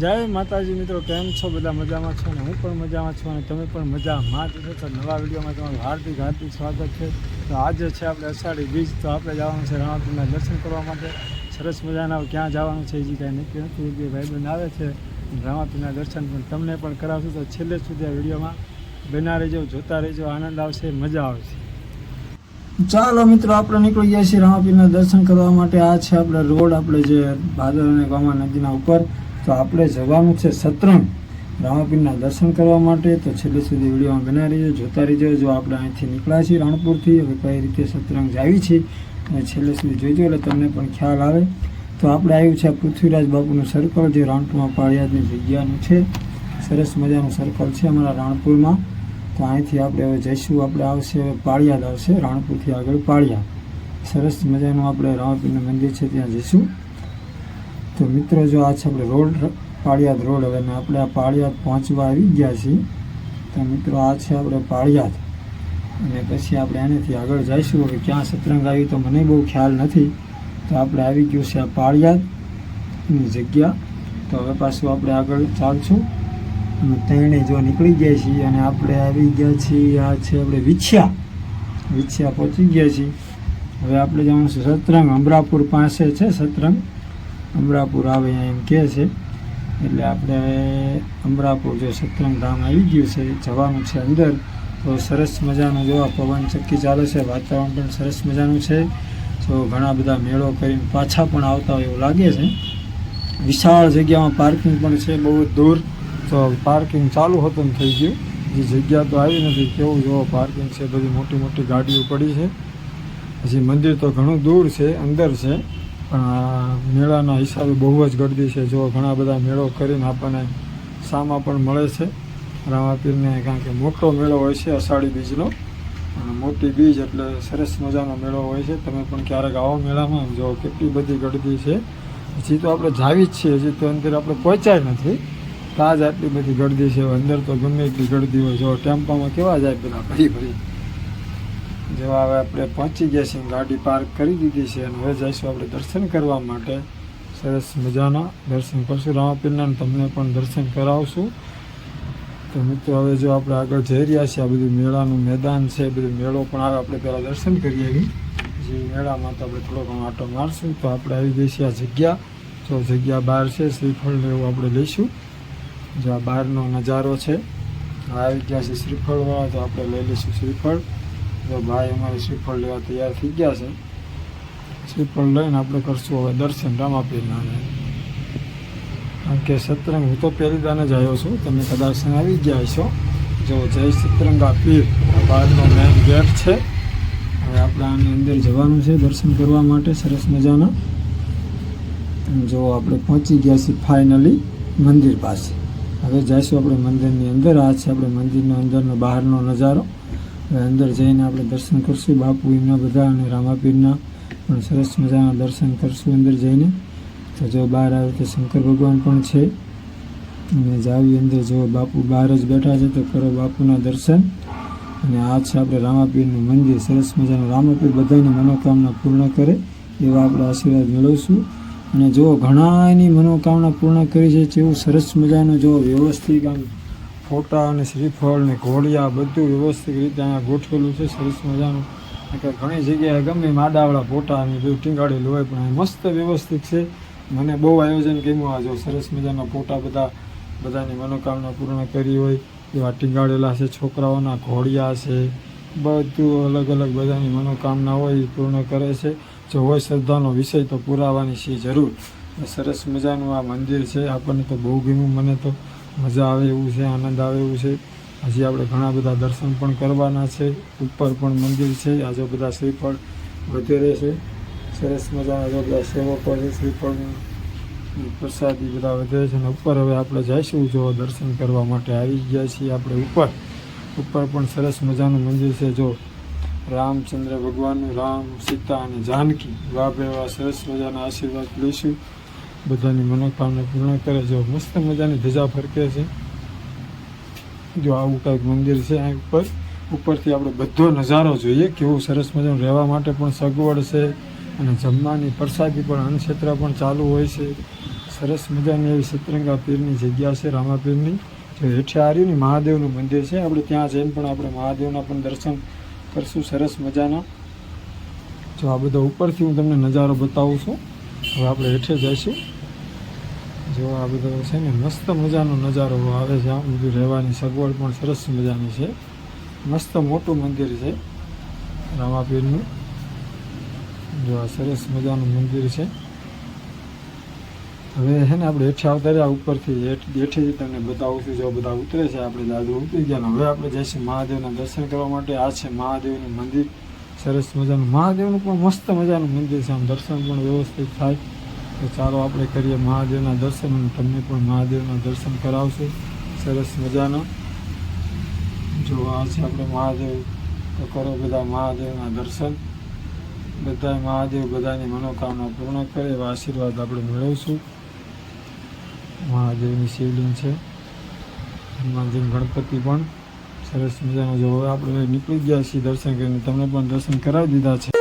જય માતાજી મિત્રો, કેમ છો? બધા મજામાં છો અને હું પણ મજામાં છું અને તમે પણ મજામાં જ છો. તો નવા વિડીયોમાં તમારું હાર્દિક હાર્દિક સ્વાગત છે. તો આજે છે આપણે અષાઢી બીજ, તો આપણે જવાનું છે રામાપીરના દર્શન કરવા માટે. સરસ મજાના ક્યાં જવાનું છે એ કાંઈ નક્કી નથી. બે ભાઈબંધ આવે છે રામાપીરના દર્શન પણ તમને પણ કરાવશું. તો છેલ્લે સુધી આ વિડીયોમાં બના રહેજો, જોતા રહેજો, આનંદ આવશે, મજા આવશે. ચાલો મિત્રો, આપણે નીકળી ગયા છીએ રામાપીરના દર્શન કરવા માટે. આ છે આપણે રોડ, આપણે જે ભાદર અને ગામા નદીના ઉપર. તો આપણે જવાનું છે સતરંગ. રામાપીરના દર્શન કરવા માટે તો છેલ્લે સુધી વિડીયોમાં બના રહીજો જોતા રહીજો જો આપણે અહીંથી નીકળ્યા છીએ રાણપુરથી, હવે કઈ રીતે સતરંગ જાવી છે અને છેલ્લે સુધી જોઈજો એટલે તમને પણ ખ્યાલ આવે. તો આપણે આવ્યું છે આ પૃથ્વીરાજ બાપુનું સર્કલ જે રાણપુરમાં પાળિયાદની જગ્યાનું છે. સરસ મજાનું સર્કલ છે અમારા રાણપુરમાં. તો અહીંથી આપણે હવે જઈશું. આપણે આવશે હવે પાળિયાદ આવશે, રાણપુરથી આગળ પાળિયા સરસ મજાનું આપણે રામાપીરનું મંદિર છે, ત્યાં જઈશું. તો મિત્રો જો આ છે આપણે રોડ, પાળિયાદ રોડ. હવે આપણે આ પાળિયાદ પહોંચવા આવી ગયા છીએ. તો મિત્રો આ છે આપણે પાળિયાદ. અને પછી આપણે એનાથી આગળ જઈશું. હવે ક્યાં સતરંગ આવી તો મને બહુ ખ્યાલ નથી. તો આપણે આવી ગયું છે આ પાળિયાદની જગ્યા. તો હવે પાછું આપણે આગળ ચાલશું. અને તેણે જો નીકળી ગયા છીએ અને આપણે આવી ગયા છીએ, આ છે આપણે વિછ્યા. વિછ્યા પહોંચી ગયા છીએ. હવે આપણે જવાનું છે સતરંગ. અમરાપુર પાસે છે સતરંગ. અમરાપુર આવે એમ કહે છે. એટલે આપણે અમરાપુર જો સત્રંગ ધામ આવી ગયું છે, જવાનું છે અંદર, તો સરસ મજાનું જો પવન ચક્કી ચાલે છે, વાતાવરણ પણ સરસ મજાનું છે. તો ઘણા બધા મેળો કરીને પાછા પણ આવતા હોય એવું લાગે છે. વિશાળ જગ્યામાં પાર્કિંગ પણ છે, બહુ દૂર. તો પાર્કિંગ ચાલુ હતું થઈ ગયું. જે જગ્યા તો આવી નથી, કેવું જોવો પાર્કિંગ છે, બધી મોટી મોટી ગાડીઓ પડી છે. પછી મંદિર તો ઘણું દૂર છે, અંદર છે. પણ મેળાના હિસાબે બહુ જ ગરદી છે. જો ઘણા બધા મેળો કરીને આપણને સામા પણ મળે છે. રામાપીરને કારણ કે મોટો મેળો હોય છે, અષાઢી બીજનો. અને મોટી બીજ એટલે સરસ મજાનો મેળો હોય છે. તમે પણ ક્યારેક આવો મેળામાં, જો કેટલી બધી ગરદી છે. હજી તો આપણે જાવી જ છીએ, હજી તો અંદર આપણે પહોંચ્યા નથી. તાજ આટલી બધી ગરદી છે. અંદર તો ગમે એટલી ગરદી હોય. જો ટેમ્પામાં કેવા જાય પેલા? ભરી ભરી. જેવા હવે આપણે પહોંચી ગયા છીએ, ગાડી પાર્ક કરી દીધી છે અને હવે જઈશું આપણે દર્શન કરવા માટે. સરસ મજાના દર્શન કરશું. રામાપીરના તમને પણ દર્શન કરાવશું. તો મિત્રો, હવે જો આપણે આગળ જઈ રહ્યા છીએ, આ બધું મેળાનું મેદાન છે બધું મેળો પણ આવે, આપણે પહેલાં દર્શન કરી આવી પછી મેળામાં તો આપણે થોડો ઘણો આટો મારશું, તો આપણે આવી ગઈ છીએ આ જગ્યા. જો જગ્યા બહાર છે, શ્રીફળને એવું આપણે લઈશું. જો આ બહારનો નજારો છે આવી ગયા છે શ્રીફળવાળા, તો આપણે લઈ લઈશું શ્રીફળ. તો ભાઈ અમારે શ્રીફળ લેવા તૈયાર થઈ ગયા છે. શ્રીફળ લઈને આપણે કરશું હવે દર્શન રામાપીરના કારણ કે સતરંગ, હું તો પહેલી દાને જ આવ્યો છું. તમે કદાચ આવી ગયા છો જો જય સતરંગા પીર. બાદનો મેઇન ગેટ છે. હવે આપણે આની અંદર જવાનું છે દર્શન કરવા માટે. સરસ મજાના. જો આપણે પહોંચી ગયા છીએ ફાઇનલી મંદિર પાસે. હવે જઈશું આપણે મંદિરની અંદર. આ છે આપણે મંદિરનો અંદરનો બહારનો નજારો. અંદર જઈને આપણે દર્શન કરશું. બાપુ એમના બધા અને રામાપીરના પણ સરસ મજાના દર્શન કરશું અંદર જઈને. તો જો બહાર આવે તો શંકર ભગવાન પણ છે. અને જાવી અંદર જો બાપુ બહાર જ બેઠા છે તો કરો બાપુના દર્શન. અને આ છે આપણે રામાપીરનું મંદિર. સરસ મજાનું રામાપીર બધાની મનોકામના પૂર્ણ કરે એવા આપણે આશીર્વાદ મેળવશું. અને જો ઘણા એની મનોકામના પૂર્ણ કરી છે તેવું સરસ મજાનું જો વ્યવસ્થિત આમ ફોટા અને શ્રીફળ ને ઘોડિયા બધું વ્યવસ્થિત રીતે અહીંયા ગોઠવેલું છે, સરસ મજાનું. એટલે ઘણી જગ્યાએ ગમે માડાવાળા ફોટા અને બધું ટીંગાડેલું હોય, પણ મસ્ત વ્યવસ્થિત છે. મને બહુ આયોજન ગમ્યું આ જો સરસ મજાના ફોટા બધા, બધાની મનોકામના પૂર્ણ કરી હોય, એવા ટીંગાડેલા છે, છોકરાઓના ઘોડિયા છે, બધું અલગ અલગ બધાની મનોકામના હોય એ પૂર્ણ કરે છે. જો હોય શ્રદ્ધાનો વિષય તો પુરાવાની છે જરૂર? સરસ મજાનું આ મંદિર છે, આપણને તો બહુ ગમ્યું મને તો. મજા આવે એવું છે, આનંદ આવે એવું છે. હજી આપણે ઘણા બધા દર્શન પણ કરવાના છે. ઉપર પણ મંદિર છે. આજે બધા શ્રીફળ વગેરે છે. સરસ મજાના જો બધા સેવકો છે શ્રીફળ પ્રસાદી બધા વધે છે. અને ઉપર હવે આપણે જઈશું જો દર્શન કરવા માટે આવી ગયા છીએ આપણે ઉપર. ઉપર પણ સરસ મજાનું મંદિર છે. જો રામચંદ્ર ભગવાનનું રામ સીતા અને જાનકી. વાભ એવા સરસ મજાના આશીર્વાદ લઈશું. બધાની મનોકામના પૂર્ણ કરે છે. મસ્ત મજાની ધજા ફરકે છે. જો આવું કંઈક મંદિર છે આ ઉપર, ઉપરથી આપણે બધો નજારો જોઈએ કેવું સરસ મજાનું રહેવા માટે પણ સગવડ છે અને જમવાની પ્રસાદી પણ અન્નક્ષેત્ર પણ ચાલુ હોય છે. સરસ મજાની એવી સતરંગા પીરની જગ્યા છે રામાપીરની. જો હેઠે આર્યુની મહાદેવનું મંદિર છે. આપણે ત્યાં જઈને પણ આપણે મહાદેવના પણ દર્શન કરશું સરસ મજાના. જો આ બધા ઉપરથી હું તમને નજારો બતાવું છું. હવે આપણે હેઠે જઈશું. જો આ બધો છે ને મસ્ત મજાનો નજારો આવે છે, આમ બધું રહેવાની સગવડ પણ સરસ મજાની છે. મસ્ત મોટું મંદિર છે રામાપીરનું જો આ સરસ મજાનું મંદિર છે. હવે છે ને આપણે હેઠે આવતા ઉપરથી, હેઠ હેઠેથી તમને બતાવું છું, જો બધા ઉતરે છે, આપણે દાદુ ઉતરી ગયા હવે આપણે જઈશું મહાદેવના દર્શન કરવા માટે. આ છે મહાદેવનું મંદિર. સરસ મજાનું. મહાદેવનું પણ મસ્ત મજાનું મંદિર છે, આમ દર્શન પણ વ્યવસ્થિત થાય. તો ચાલો આપણે કરીએ મહાદેવના દર્શન તમને પણ મહાદેવના દર્શન કરાવશું. સરસ મજાના. જો આ છે આપણે મહાદેવ, તો કરો બધા મહાદેવના દર્શન. બધા મહાદેવ બધાની મનોકામના પૂર્ણ કરે એવા આશીર્વાદ આપણે મેળવશું. મહાદેવની શિવલિંગ છે. હનુમાનજી ગણપતિ પણ. સરસ મજાનો. જો હવે આપણે નીકળી ગયા છીએ દર્શન કરીને, તમને પણ દર્શન કરાવી દીધા છે.